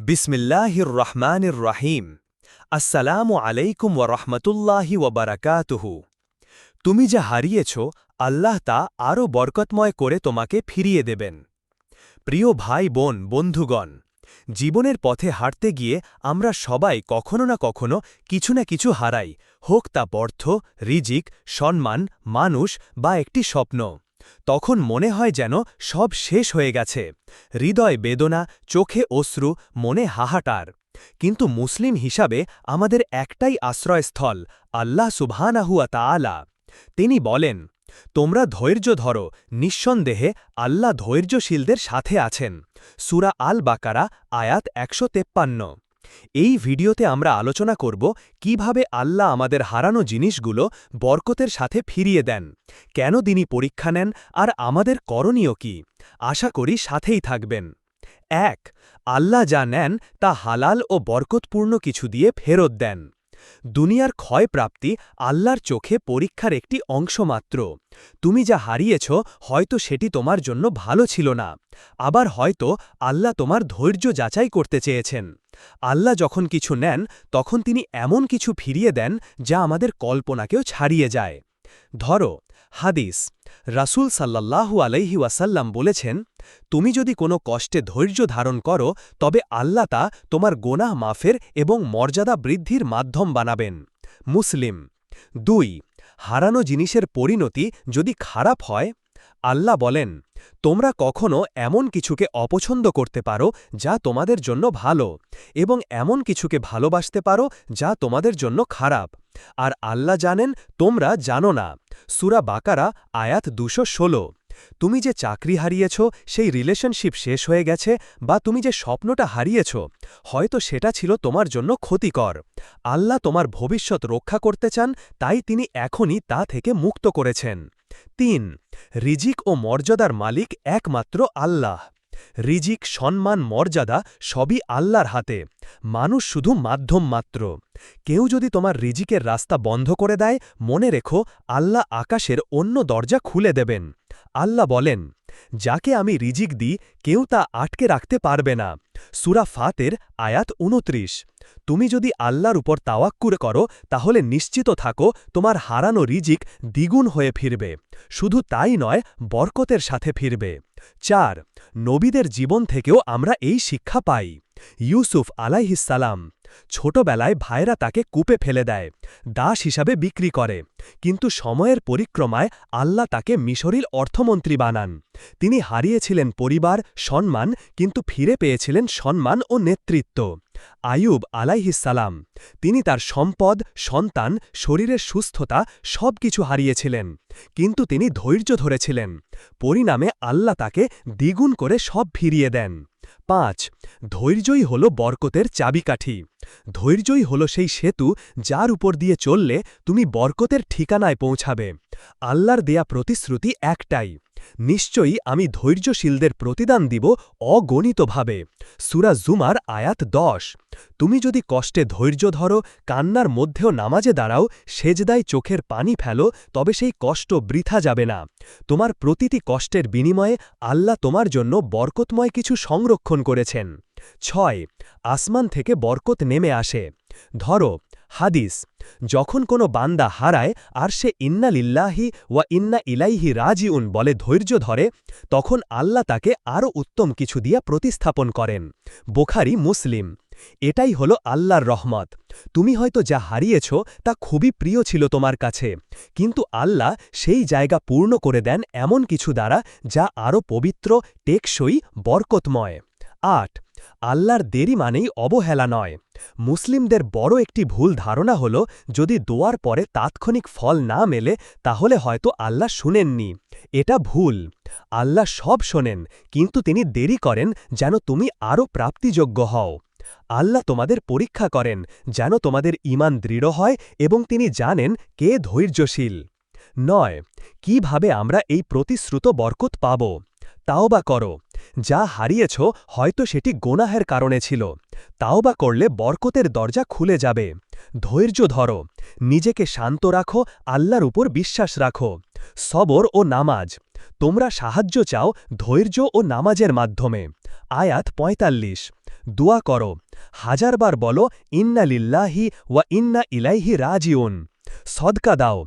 বিসমিল্লাহির রহমানির রাহিম আসসালামু আলাইকুম ওয়া রহমতুল্লাহি ওয়া বারাকাতুহু। তুমি যা হারিয়েছ, আল্লাহ তা আরও বরকতময় করে তোমাকে ফিরিয়ে দেবেন। প্রিয় ভাই, বোন, বন্ধুগণ, জীবনের পথে হাঁটতে গিয়ে আমরা সবাই কখনো না কখনো কিছু না কিছু হারাই, হোক তা অর্থ রিজিক, সম্মান, মানুষ বা একটি স্বপ্ন। তখন মনে হয় যেন সব শেষ হয়ে গেছে। হৃদয় বেদনা, চোখে অশ্রু, মনে হাহাটার কিন্তু মুসলিম হিসাবে আমাদের একটাই আশ্রয়স্থল, আল্লাহ সুবহানাহুয়া তাআলা। তিনি বলেন, তোমরা ধৈর্য ধরো, নিঃসন্দেহে আল্লাহ ধৈর্যশীলদের সাথে আছেন। সুরা আল বাকারা আয়াত একশো তেপ্পান্ন। এই ভিডিওতে আমরা আলোচনা করব কীভাবে আল্লাহ আমাদের হারানো জিনিসগুলো বরকতের সাথে ফিরিয়ে দেন, কেন তিনি পরীক্ষা নেন আর আমাদের করণীয় কি। আশা করি সাথেই থাকবেন। এক, আল্লাহ যা নেন তা হালাল ও বরকতপূর্ণ কিছু দিয়ে ফেরত দেন। দুনিয়ার ক্ষয়প্রাপ্তি আল্লাহর চোখে পরীক্ষার একটি অংশ মাত্র তুমি যা হারিয়েছ, হয়তো সেটি তোমার জন্য ভালো ছিল না। আবার হয়তো আল্লাহ তোমার ধৈর্য যাচাই করতে চেয়েছেন। আল্লাহ যখন কিছু নেন, তখন তিনি এমন কিছু ফিরিয়ে দেন যা আমাদের কল্পনাকেও ছাড়িয়ে যায়। ধরো, হাদিস। রাসুল সাল্লাল্লাহু আলাইহি ওয়াসাল্লাম বলেছেন, তুমি যদি কোনো কষ্টে ধৈর্য ধারণ করো, তবে আল্লাহ তা তোমার গোনাহ মাফের এবং মর্যাদা বৃদ্ধির মাধ্যম বানাবেন। মুসলিম। দুই, হারানো জিনিসের পরিণতি যদি খারাপ হয় আল্লাহ বলেন, তোমরা কখনো এমন কিছুকে অপছন্দ করতে পারো যা তোমাদের জন্য ভালো এবং এমন কিছুকে ভালোবাসতে পারো যা তোমাদের জন্য খারাপ। আর আল্লাহ জানেন, তোমরা জানো না। সুরা বাকারা, আয়াত দুশো ষোলো। তুমি যে চাকরি হারিয়েছ, সেই রিলেশনশিপ শেষ হয়ে গেছে বা তুমি যে স্বপ্নটা হারিয়েছ, হয়তো সেটা ছিল তোমার জন্য ক্ষতিকর। আল্লাহ তোমার ভবিষ্যৎ রক্ষা করতে চান, তাই তিনি এখনই তা থেকে মুক্ত করেছেন। তিন, রিজিক ও মর্যাদার মালিক একমাত্র আল্লাহ। রিজিক, সম্মান, মর্যাদা সবই আল্লাহর হাতে। মানুষ শুধু মাধ্যম মাত্র। কেউ যদি তোমার রিজিকের রাস্তা বন্ধ করে দেয়, মনে রেখো, আল্লাহ আকাশের অন্য দরজা খুলে দেবেন। আল্লাহ বলেন, যাকে আমি রিজিক দিই, কেউ তা আটকে রাখতে পারবে না। সুরা ফাতের আয়াত উনত্রিশ তুমি যদি আল্লাহর উপর তাওয়াক্কুর করো, তাহলে নিশ্চিত থাকো, তোমার হারানো রিজিক দ্বিগুণ হয়ে ফিরবে। শুধু তাই নয়, বরকতের সাথে ফিরবে। চার, নবীদের জীবন থেকেও আমরা এই শিক্ষা পাই। ইউসুফ আলাইহিসালাম ছোটবেলায় ভাইরা তাকে কূপে ফেলে দেয়, দাস হিসাবে বিক্রি করে। কিন্তু সময়ের পরিক্রমায় আল্লাহ তাকে মিশরিল অর্থমন্ত্রী বানান। তিনি হারিয়েছিলেন পরিবার, সম্মান, কিন্তু ফিরে পেয়েছিলেন সম্মান ও নেতৃত্ব। আয়ুব আলাইহিসালাম তিনি তার সম্পদ, সন্তান, শরীরের সুস্থতা সব কিছু হারিয়েছিলেন, কিন্তু তিনি ধৈর্য ধরেছিলেন। পরিণামে আল্লাহ তাকে দ্বিগুণ করে সব ফিরিয়ে দেন। পাঁচ, ধৈর্যই হল বরকতের চাবিকাঠি। ধৈর্যই হল সেই সেতু যার উপর দিয়ে চললে তুমি বরকতের ঠিকানায় পৌঁছাবে। আল্লাহর দেয়া প্রতিশ্রুতি একটাই। নিশ্চয়ই আমি ধৈর্যশীলদের প্রতিদান দিব অগণিতভাবে। সুরা জুমার আয়াত দশ। তুমি যদি কষ্টে ধৈর্য ধরো, কান্নার মধ্যেও নামাজে দাঁড়াও, সেজদায় চোখের পানি ফেলো, তবে সেই কষ্ট বৃথা যাবে না। তোমার প্রতিটি কষ্টের বিনিময়ে আল্লাহ তোমার জন্য বরকতময় কিছু সংরক্ষণ করেছেন। ছয়। আসমান থেকে বরকত নেমে আসে। ধরো হাদিস, যখন কোনো বান্দা হারায় আর সে ইন্না লিল্লাহি ওয়া ইন্না ইলাইহি রাজিউন বলে ধৈর্য ধরে, তখন আল্লাহ তাকে আরও উত্তম কিছু দিয়া প্রতিস্থাপন করেন। বোখারি, মুসলিম। এটাই হলো আল্লাহর রহমত। তুমি হয়তো যা হারিয়েছ তা খুবই প্রিয় ছিল তোমার কাছে, কিন্তু আল্লাহ সেই জায়গা পূর্ণ করে দেন এমন কিছু দ্বারা যা আরও পবিত্র, টেকসই, বরকতময়। আট। আল্লাহর দেরি মানেই অবহেলা নয়। মুসলিমদের বড় একটি ভুল ধারণা হল, যদি দোয়ার পরে তাৎক্ষণিক ফল না মেলে, তাহলে হয়তো আল্লাহ শুনেননি। এটা ভুল। আল্লাহ সব শোনেন, কিন্তু তিনি দেরি করেন যেন তুমি আরও প্রাপ্তিযোগ্য হও। আল্লাহ তোমাদের পরীক্ষা করেন যেন তোমাদের ইমান দৃঢ় হয় এবং তিনি জানেন কে ধৈর্যশীল। নয়, কীভাবে আমরা এই প্রতিশ্রুত বরকত পাব? তাও বা করো। যা হারিয়েছ, হয়তো সেটি গোনাহের কারণে ছিল। তাও বা করলে বরকতের দরজা খুলে যাবে। ধৈর্য ধরো। নিজেকে শান্ত রাখো, আল্লাহর উপর বিশ্বাস রাখো। সবর ও নামাজ। তোমরা সাহায্য চাও ধৈর্য ও নামাজের মাধ্যমে। আয়াত ৪৫ দোয়া করো। হাজারবার বলো, ইন্না লিল্লাহি ওয়া ইন্না ইলাইহি রাজিউন। সদকা দাও।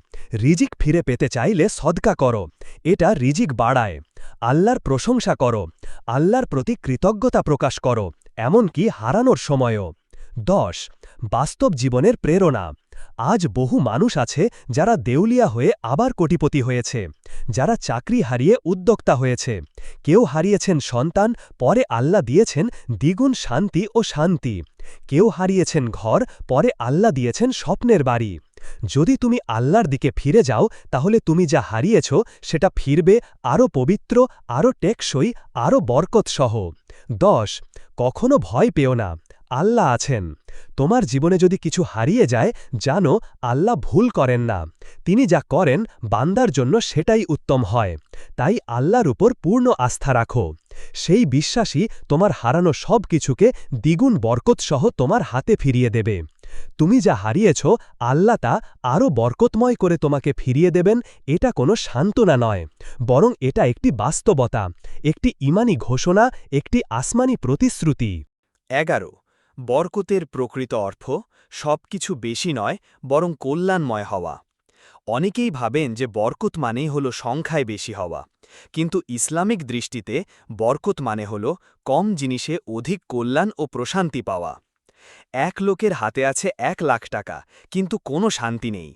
রিজিক ফিরে পেতে চাইলে সদকা করো। এটা রিজিক বাড়ায়। আল্লাহর প্রশংসা করো। আল্লাহর প্রতি কৃতজ্ঞতা প্রকাশ করো, এমনকি হারানোর সময়ও। দশ, বাস্তব জীবনের প্রেরণা। আজ বহু মানুষ আছে যারা দেউলিয়া হয়ে আবার কোটিপতি হয়েছে, যারা চাকরি হারিয়ে উদ্যোক্তা হয়েছে। কেউ হারিয়েছেন সন্তান, পরে আল্লাহ দিয়েছেন দ্বিগুণ শান্তি ও শান্তি। কেউ হারিয়েছেন ঘর, পরে আল্লাহ দিয়েছেন স্বপ্নের বাড়ি। যদি তুমি আল্লাহর দিকে ফিরে যাও, তাহলে তুমি যা হারিয়েছ, সেটা ফিরবে আরও পবিত্র আরও টেকসই আরও বরকতসহ। দশ, কখনো ভয় পেও না। আল্লাহ আছেন। তোমার জীবনে যদি কিছু হারিয়ে যায়, জানো আল্লাহ ভুল করেন না। তিনি যা করেন, বান্দার জন্য সেটাই উত্তম হয়। তাই আল্লাহর উপর পূর্ণ আস্থা রাখো। সেই বিশ্বাসই তোমার হারানো সব কিছুকে দ্বিগুণ বরকতসহ তোমার হাতে ফিরিয়ে দেবে। তুমি যা হারিয়েছ, আল্লাহ তা আরও বরকতময় করে তোমাকে ফিরিয়ে দেবেন, এটা কোনো সান্ত্বনা নয়। বরং এটা একটি বাস্তবতা, একটি ইমানি ঘোষণা, একটি আসমানি প্রতিশ্রুতি। এগারো। বরকতের প্রকৃত অর্থ সবকিছু বেশি নয়, বরং কল্যাণময় হওয়া। অনেকেই ভাবেন যে বরকত মানেই হল সংখ্যায় বেশি হওয়া। কিন্তু ইসলামিক দৃষ্টিতে বরকত মানে হল কম জিনিসে অধিক কল্যাণ ও প্রশান্তি পাওয়া। এক লোকের হাতে আছে এক লাখ টাকা, কিন্তু কোনো শান্তি নেই।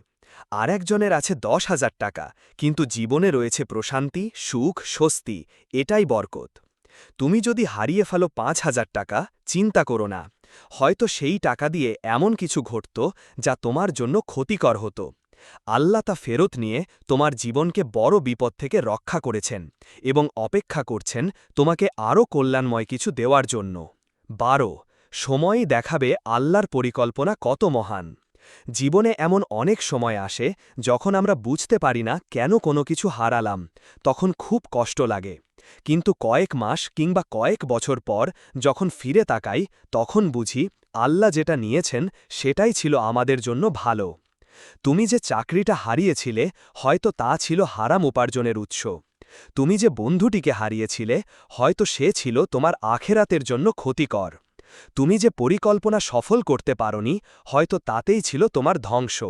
আর একজনের আছে দশ হাজার টাকা, কিন্তু জীবনে রয়েছে প্রশান্তি, সুখ, স্বস্তি, এটাই বরকত। তুমি যদি হারিয়ে ফেলো পাঁচ হাজার টাকা, চিন্তা করো না। হয়তো সেই টাকা দিয়ে এমন কিছু ঘটত যা তোমার জন্য ক্ষতিকর হতো। আল্লাহ তা ফেরত নিয়ে তোমার জীবনকে বড় বিপদ থেকে রক্ষা করেছেন এবং অপেক্ষা করছেন তোমাকে আরও কল্যাণময় কিছু দেওয়ার জন্য। বারো সময়ই দেখাবে আল্লাহর পরিকল্পনা কত মহান। জীবনে এমন অনেক সময় আসে, যখন আমরা বুঝতে পারি না কেন কোনো কিছু হারালাম, তখন খুব কষ্ট লাগে। কিন্তু কয়েক মাস কিংবা কয়েক বছর পর যখন ফিরে তাকাই, তখন বুঝি আল্লাহ যেটা নিয়েছেন, সেটাই ছিল আমাদের জন্য ভালো। তুমি যে চাকরিটা হারিয়েছিলে, হয়তো তা ছিল হারাম উপার্জনের উৎস। তুমি যে বন্ধুটিকে হারিয়েছিলে, হয়তো সে ছিল তোমার আখেরাতের জন্য ক্ষতিকর। তুমি যে পরিকল্পনা সফল করতে পারনি, হয়তো তাতেই ছিল তোমার ধ্বংস।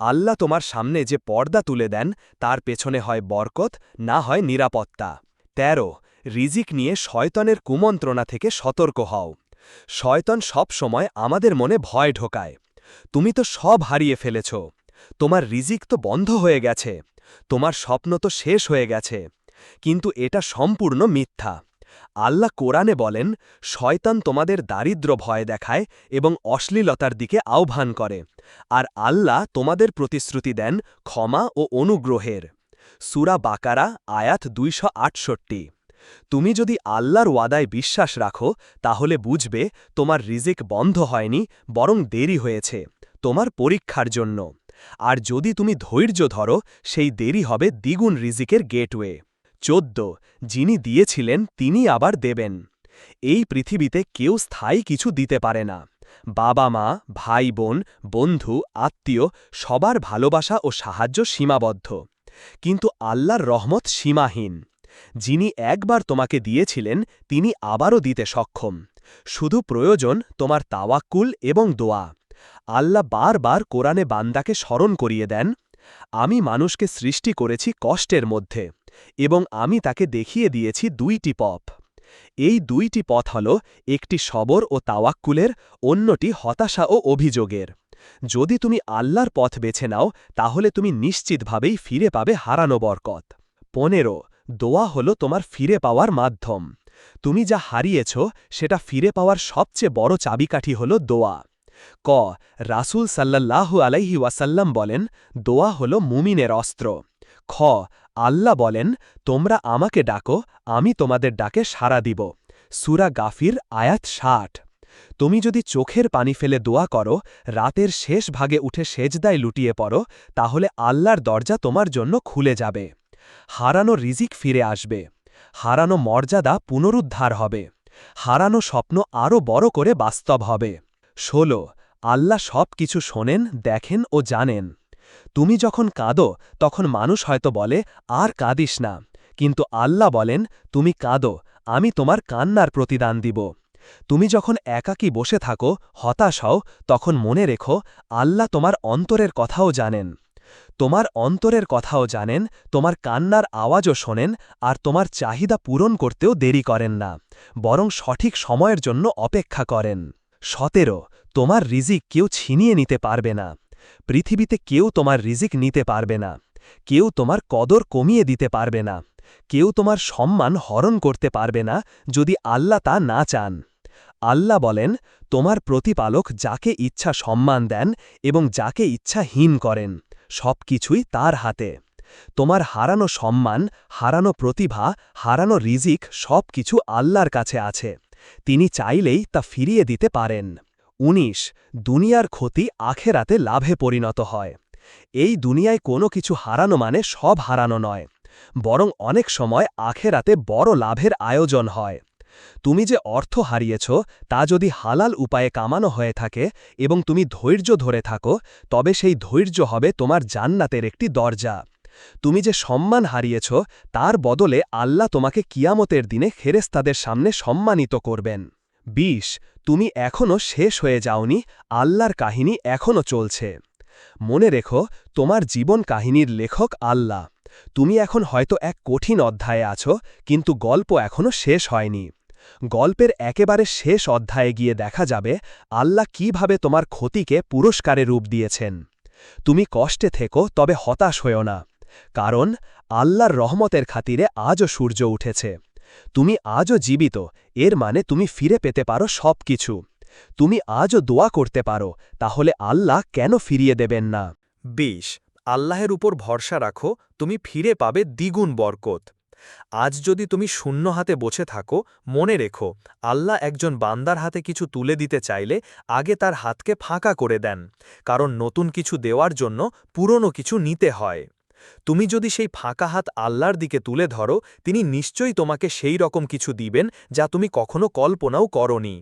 আল্লাহ তোমার সামনে যে পর্দা তুলে দেন, তার পেছনে হয় বরকত, না হয় নিরাপত্তা। তেরো, রিজিক নিয়ে শয়তনের কুমন্ত্রণা থেকে সতর্ক হও। শয়তন সব সময় আমাদের মনে ভয় ঢোকায়। তুমি তো সব হারিয়ে ফেলেছ। তোমার রিজিক তো বন্ধ হয়ে গেছে। তোমার স্বপ্ন তো শেষ হয়ে গেছে। কিন্তু এটা সম্পূর্ণ মিথ্যা। আল্লাহ কোরআনে বলেন, শয়তান তোমাদের দারিদ্র ভয় দেখায় এবং অশ্লীলতার দিকে আহ্বান করে। আর আল্লাহ তোমাদের প্রতিশ্রুতি দেন ক্ষমা ও অনুগ্রহের। সুরা বাকারা, আয়াত দুইশ আটষট্টি। তুমি যদি আল্লাহর ওয়াদায় বিশ্বাস রাখো, তাহলে বুঝবে তোমার রিজিক বন্ধ হয়নি, বরং দেরি হয়েছে, তোমার পরীক্ষার জন্য। আর যদি তুমি ধৈর্য ধরো, সেই দেরি হবে দ্বিগুণ রিজিকের গেটওয়ে। চোদ্দ, যিনি দিয়েছিলেন তিনি আবার দেবেন। এই পৃথিবীতে কেউ স্থায়ী কিছু দিতে পারে না। বাবা মা, ভাই বোন, বন্ধু, আত্মীয়, সবার ভালোবাসা ও সাহায্য সীমাবদ্ধ। কিন্তু আল্লাহর রহমত সীমাহীন। যিনি একবার তোমাকে দিয়েছিলেন, তিনি আবারও দিতে সক্ষম। শুধু প্রয়োজন তোমার তাওয়াক্কুল এবং দোয়া। আল্লাহ বারবার কোরআনে বান্দাকে স্মরণ করিয়ে দেন, আমি মানুষকে সৃষ্টি করেছি কষ্টের মধ্যে। এবং আমি তাকে দেখিয়ে দিয়েছি দুইটি পথ। এই দুইটি পথ হল একটি সবর ও তাওয়াক্কুলের, অন্যটি হতাশা ও অভিযোগের। যদি তুমি আল্লাহর পথ বেছে নাও, তাহলে তুমি নিশ্চিতভাবেই ফিরে পাবে হারানো বরকত। পনেরো, দোয়া হল তোমার ফিরে পাওয়ার মাধ্যম। তুমি যা হারিয়েছ, সেটা ফিরে পাওয়ার সবচেয়ে বড় চাবিকাঠি হল দোয়া। ক, রাসুল সাল্লাল্লাহু আলাইহি ওয়াসাল্লাম বলেন, দোয়া হল মুমিনের অস্ত্র। খ আল্লাহ বলেন, তোমরা আমাকে ডাকো, আমি তোমাদের ডাকে সাড়া দিব। সুরা গাফির, আয়াত ষাট। তুমি যদি চোখের পানি ফেলে দোয়া করো, রাতের শেষ ভাগে উঠে সেজদায় লুটিয়ে পড়ো, তাহলে আল্লাহর দরজা তোমার জন্য খুলে যাবে। হারানো রিজিক ফিরে আসবে। হারানো মর্যাদা পুনরুদ্ধার হবে। হারানো স্বপ্ন আরও বড় করে বাস্তব হবে। ষোলো। আল্লাহ সব কিছু শোনেন, দেখেন ও জানেন। তুমি যখন কাঁদো, তখন মানুষ হয়তো বলে, আর কাঁদিস না। কিন্তু আল্লাহ বলেন, তুমি কাঁদো, আমি তোমার কান্নার প্রতিদান দিব। তুমি যখন একাকী বসে থাকো, হতাশ হও, তখন মনে রেখো, আল্লাহ তোমার অন্তরের কথাও জানেন। তোমার অন্তরের কথাও জানেন, তোমার কান্নার আওয়াজও শোনেন, আর তোমার চাহিদা পূরণ করতেও দেরি করেন না, বরং সঠিক সময়ের জন্য অপেক্ষা করেন। সতেরো, তোমার রিজিক কেউ ছিনিয়ে নিতে পারবে না। পৃথিবীতে কেউ তোমার রিজিক নিতে পারবে না। কেউ তোমার কদর কমিয়ে দিতে পারবে না। কেউ তোমার সম্মান হরণ করতে পারবে না যদি আল্লাহ তা না চান। আল্লাহ বলেন, তোমার প্রতিপালক যাকে ইচ্ছা সম্মান দেন এবং যাকে ইচ্ছা হীন করেন সব কিছুই তার হাতে। তোমার হারানো সম্মান, হারানো প্রতিভা, হারানো রিজিক সব কিছু আল্লাহর কাছে আছে। তিনি চাইলেই তা ফিরিয়ে দিতে পারেন। ১৯ দুনিয়ার ক্ষতি আখেরাতে লাভে পরিণত হয়। এই দুনিয়ায় কোনো কিছু হারানো মানে সব হারানো নয়, বরং অনেক সময় আখেরাতে বড় লাভের আয়োজন হয়। তুমি যে অর্থ হারিয়েছ, তা যদি হালাল উপায়ে কামানো হয়ে থাকে এবং তুমি ধৈর্য ধরে থাকো, তবে সেই ধৈর্য হবে তোমার জান্নাতের একটি দরজা। তুমি যে সম্মান হারিয়েছ, তার বদলে আল্লাহ তোমাকে কিয়ামতের দিনে খেরেস্তাদের সামনে সম্মানিত করবেন। ২০ তুমি এখনও শেষ হয়ে যাওনি, আল্লাহর কাহিনী এখনও চলছে। মনে রেখো, তোমার জীবন কাহিনীর লেখক আল্লাহ। তুমি এখন হয়তো এক কঠিন অধ্যায়ে আছো, কিন্তু গল্প এখনও শেষ হয়নি। গল্পের একেবারে শেষ অধ্যায়ে গিয়ে দেখা যাবে, আল্লাহ কীভাবে তোমার ক্ষতিকে পুরস্কারে রূপ দিয়েছেন। তুমি কষ্টে থেকো, তবে হতাশ হয়েও না। কারণ, আল্লাহর রহমতের খাতিরে আজও সূর্য উঠেছে। তুমি আজও জীবিত, এর মানে তুমি ফিরে পেতে পারো সব কিছু তুমি আজও দোয়া করতে পারো, তাহলে আল্লাহ কেন ফিরিয়ে দেবেন না? বিশ, আল্লাহের উপর ভরসা রাখো, তুমি ফিরে পাবে দ্বিগুণ বরকত। আজ যদি তুমি শূন্য হাতে বসে থাকো, মনে রেখো, আল্লাহ একজন বান্দার হাতে কিছু তুলে দিতে চাইলে আগে তার হাতকে ফাঁকা করে দেন, কারণ নতুন কিছু দেওয়ার জন্য পুরনো কিছু নিতে হয়। তুমি যদি সেই ফাঁকা হাত আল্লাহর দিকে তুলে ধরো, তিনি নিশ্চয়ই তোমাকে সেই রকম কিছু দিবেন যা তুমি কখনো কল্পনাও করনি।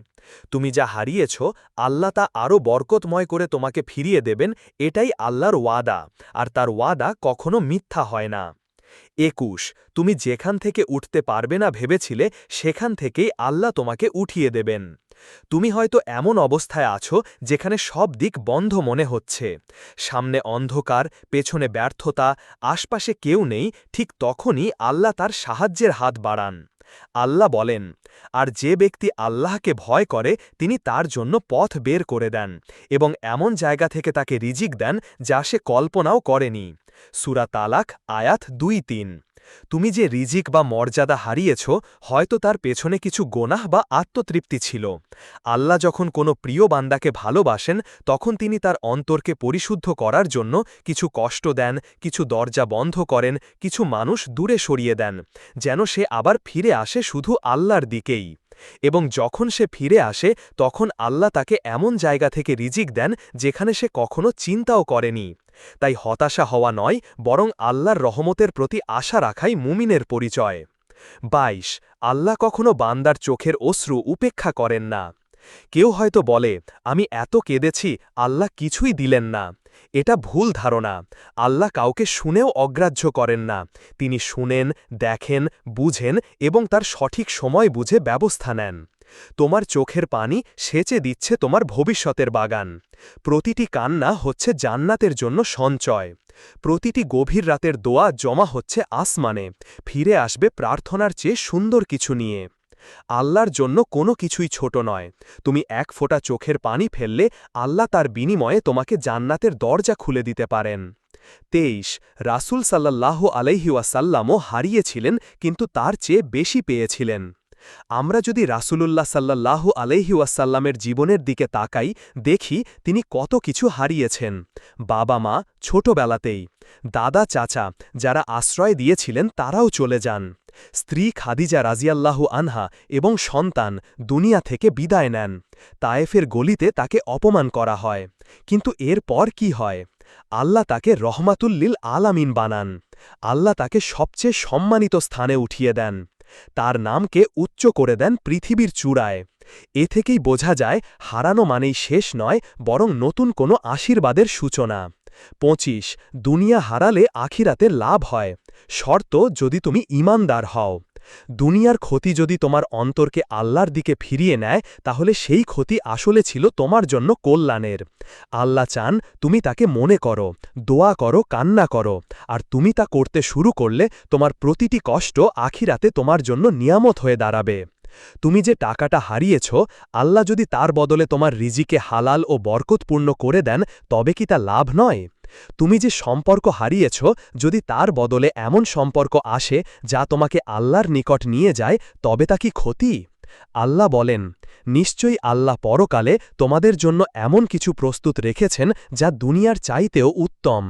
তুমি যা হারিয়েছ, আল্লাহ তা আরও বরকতময় করে তোমাকে ফিরিয়ে দেবেন, এটাই আল্লাহর ওয়াদা, আর তার ওয়াদা কখনো মিথ্যা হয় না। একুশ, তুমি যেখান থেকে উঠতে পারবে না ভেবেছিলে, সেখান থেকেই আল্লাহ তোমাকে উঠিয়ে দেবেন। তুমি হয়তো এমন অবস্থায় আছো, যেখানে সব দিক বন্ধ মনে হচ্ছে। সামনে অন্ধকার, পেছনে ব্যর্থতা, আশপাশে কেউ নেই, ঠিক তখনই আল্লাহ তার সাহায্যের হাত বাড়ান। আল্লাহ বলেন, আর যে ব্যক্তি আল্লাহকে ভয় করে, তিনি তার জন্য পথ বের করে দেন এবং এমন জায়গা থেকে তাকে রিজিক দেন যা সে কল্পনাও করেনি। সুরা তালাক, আয়াত দুই তিন। তুমি যে রিজিক বা মর্যাদা হারিয়েছ, হয়তো তার পেছনে কিছু গোনাহ বা আত্মতৃপ্তি ছিল। আল্লাহ যখন কোনো প্রিয় বান্দাকে ভালোবাসেন, তখন তিনি তার অন্তরকে পরিশুদ্ধ করার জন্য কিছু কষ্ট দেন, কিছু দরজা বন্ধ করেন, কিছু মানুষ দূরে সরিয়ে দেন, যেন সে আবার ফিরে আসে শুধু আল্লাহর দিকেই। এবং যখন সে ফিরে আসে, তখন আল্লাহ তাকে এমন জায়গা থেকে রিজিক দেন, যেখানে সে কখনো চিন্তাও করেনি। তাই হতাশা হওয়া নয়, বরং আল্লাহর রহমতের প্রতি আশা রাখাই মুমিনের পরিচয়। ২২ আল্লাহ কখনো বান্দার চোখের অশ্রু উপেক্ষা করেন না। কেউ হয়তো বলে, আমি এত কেঁদেছি, আল্লাহ কিছুই দিলেন না। এটা ভুল ধারণা। আল্লাহ কাউকে শুনেও অগ্রাহ্য করেন না। তিনি শুনেন, দেখেন, বুঝেন এবং তার সঠিক সময় বুঝে ব্যবস্থা নেন। তোমার চোখের পানি সেচে দিচ্ছে তোমার ভবিষ্যতের বাগান। প্রতিটি কান্না হচ্ছে জান্নাতের জন্য সঞ্চয়। প্রতিটি গভীর রাতের দোয়া জমা হচ্ছে আসমানে। ফিরে আসবে প্রার্থনার চেয়ে সুন্দর কিছু নিয়ে। আল্লাহর জন্য কোনো কিছুই ছোট নয়। তুমি এক ফোঁটা চোখের পানি ফেললে আল্লাহ তার বিনিময়ে তোমাকে জান্নাতের দরজা খুলে দিতে পারেন। তেইশ, রাসুল সাল্লাহ আলাইহিওয়াসাল্লামও হারিয়েছিলেন, কিন্তু তার চেয়ে বেশি পেয়েছিলেন। আমরা যদি রাসূলুল্লাহ সাল্লাল্লাহু আলাইহি ওয়াসাল্লামের জীবনের দিকে তাকাই, দেখি তিনি কত কিছু হারিয়েছেন। বাবা মা ছোটবেলাতেই, দাদা চাচা যারা আশ্রয় দিয়েছিলেন তারাও চলে যান। স্ত্রী খাদিজা রাজিয়াল্লাহু আনহা এবং সন্তান দুনিয়া থেকে বিদায় নেন। তায়েফের গলিতে তাকে অপমান করা হয়। কিন্তু এরপর কি হয়? আল্লাহ তাকে রহমাতুল্লিল আলামিন বানান। আল্লাহ তাকে সবচেয়ে সম্মানিত স্থানে উঠিয়ে দেন। তার নামকে উচ্চ করে দেন পৃথিবীর চূড়ায়। এ থেকেই বোঝা যায়, হারানো মানেই শেষ নয়, বরং নতুন কোনো আশীর্বাদের সূচনা। পঁচিশ, দুনিয়া হারালে আখিরাতে লাভ হয়। শর্ত, যদি তুমি ইমানদার হও। দুনিয়ার ক্ষতি যদি তোমার অন্তরকে আল্লাহর দিকে ফিরিয়ে নেয়, তাহলে সেই ক্ষতি আসলে ছিল তোমার জন্য কল্যাণের। আল্লাহ চান তুমি তাকে মনে করো, দোয়া করো, কান্না করো, আর তুমি তা করতে শুরু করলে তোমার প্রতিটি কষ্ট আখিরাতে তোমার জন্য নিয়ামত হয়ে দাঁড়াবে। তুমি যে টাকাটা হারিয়েছ, আল্লাহ যদি তার বদলে তোমার রিজিকে হালাল ও বরকতপূর্ণ করে দেন, তবে কি তা লাভ নয়? তুমি যে সম্পর্ক হারিয়েছ, যদি তার বদলে এমন সম্পর্ক আসে যা তোমাকে আল্লাহর নিকট নিয়ে যায়, তবে তা কি ক্ষতি? আল্লাহ বলেন, নিশ্চয়ই আল্লাহ পরকালে তোমাদের জন্য এমন কিছু প্রস্তুত রেখেছেন যা দুনিয়ার চাইতেও উত্তম।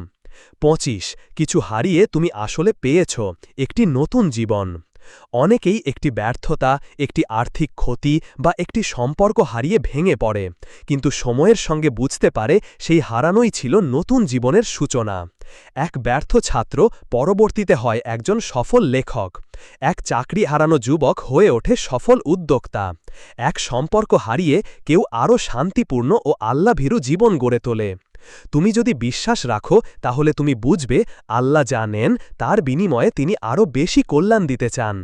পঁচিশ, কিছু হারিয়ে তুমি আসলে পেয়েছ, একটি নতুন জীবন। অনেকেই একটি ব্যর্থতা, একটি আর্থিক ক্ষতি বা একটি সম্পর্ক হারিয়ে ভেঙে পড়ে, কিন্তু সময়ের সঙ্গে বুঝতে পারে সেই হারানোই ছিল নতুন জীবনের সূচনা। এক ব্যর্থ ছাত্র পরবর্তীতে হয় একজন সফল লেখক। এক চাকরি হারানো যুবক হয়ে ওঠে সফল উদ্যোক্তা। এক সম্পর্ক হারিয়ে কেউ আরও শান্তিপূর্ণ ও আল্লাভীরু জীবন গড়ে তোলে। তুমি যদি বিশ্বাস রাখো, তাহলে তুমি বুঝবে, আল্লাহ যা নেন তার বিনিময়ে তিনি আরও বেশি কল্যাণ দিতে চান।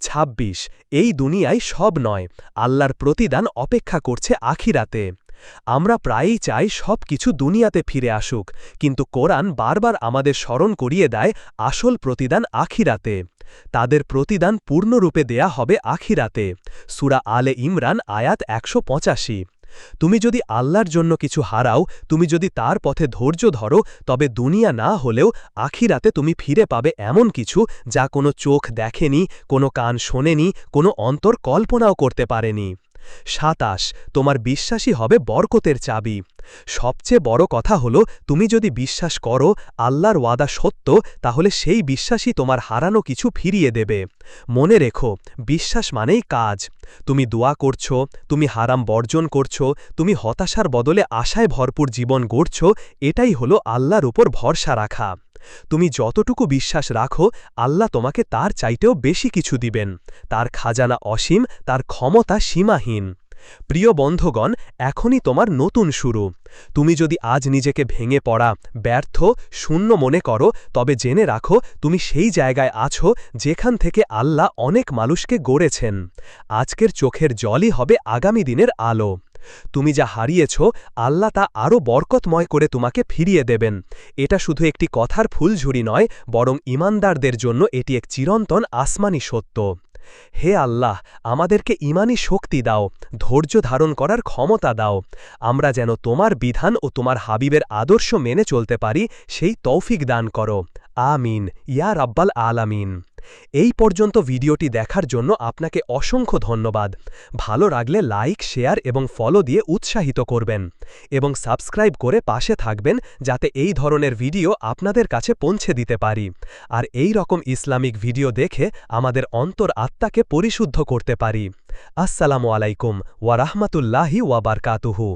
২৬ এই দুনিয়ায় সব নয়, আল্লাহর প্রতিদান অপেক্ষা করছে আখিরাতে। আমরা প্রায়ই চাই সব কিছু দুনিয়াতে ফিরে আসুক, কিন্তু কোরআন বারবার আমাদের স্মরণ করিয়ে দেয় আসল প্রতিদান আখিরাতে। তাদের প্রতিদান পূর্ণরূপে দেয়া হবে আখিরাতে। সুরা আলে ইমরান আয়াত একশো পঁচাশি। তুমি যদি আল্লাহর জন্য কিছু হারাও, তুমি যদি তার পথে ধৈর্য ধরো, তবে দুনিয়া না হলেও আখিরাতে তুমি ফিরে পাবে এমন কিছু যা কোনো চোখ দেখেনি, কোনো কান শোনেনি, কোনো অন্তর কল্পনাও করতে পারেনি। সাতাশ, তোমার বিশ্বাসী হবে বরকতের চাবি। সবচেয়ে বড় কথা হলো, তুমি যদি বিশ্বাস করো, আল্লাহর ওয়াদা সত্য, তাহলে সেই বিশ্বাসই তোমার হারানো কিছু ফিরিয়ে দেবে। মনে রেখো, বিশ্বাস মানেই কাজ। তুমি দোয়া করছ, তুমি হারাম বর্জন করছ, তুমি হতাশার বদলে আশায় ভরপুর জীবন গড়ছ, এটাই হলো আল্লাহর উপর ভরসা রাখা। তুমি যতটুকু বিশ্বাস রাখো, আল্লাহ তোমাকে তার চাইতেও বেশি কিছু দিবেন। তার খাজানা অসীম, তার ক্ষমতা সীমাহীন। প্রিয় বন্ধগণ, এখনই তোমার নতুন শুরু। তুমি যদি আজ নিজেকে ভেঙে পড়া, ব্যর্থ, শূন্য মনে করো, তবে জেনে রাখো, তুমি সেই জায়গায় আছো, যেখান থেকে আল্লাহ অনেক মানুষকে গড়েছেন। আজকের চোখের জলই হবে আগামী দিনের আলো। তুমি যা হারিয়েছ, আল্লাহ তা আরও বরকতময় করে তোমাকে ফিরিয়ে দেবেন। এটা শুধু একটি কথার ফুলঝুরি নয়, বরং ইমানদারদের জন্য এটি এক চিরন্তন আসমানি সত্য। হে আল্লাহ, আমাদেরকে ইমানি শক্তি দাও, ধৈর্য ধারণ করার ক্ষমতা দাও। আমরা যেন তোমার বিধান ও তোমার হাবিবের আদর্শ মেনে চলতে পারি, সেই তৌফিক দান করো। আমিন, ইয়া রাব্বাল আলামিন। এই পর্যন্ত ভিডিওটি দেখার জন্য আপনাকে অসংখ্য ধন্যবাদ। ভালো লাগলে লাইক, শেয়ার এবং ফলো দিয়ে উৎসাহিত করবেন এবং সাবস্ক্রাইব করে পাশে থাকবেন যাতে এই ধরনের ভিডিও আপনাদের কাছে পৌঁছে দিতে পারি। আর এই রকম ইসলামিক ভিডিও দেখে আমাদের অন্তর আত্মাকে পরিশুদ্ধ করতে পারি। আসসালামু আলাইকুম ওয়ারাহমাতুল্লাহি ওয়াবারকাতুহু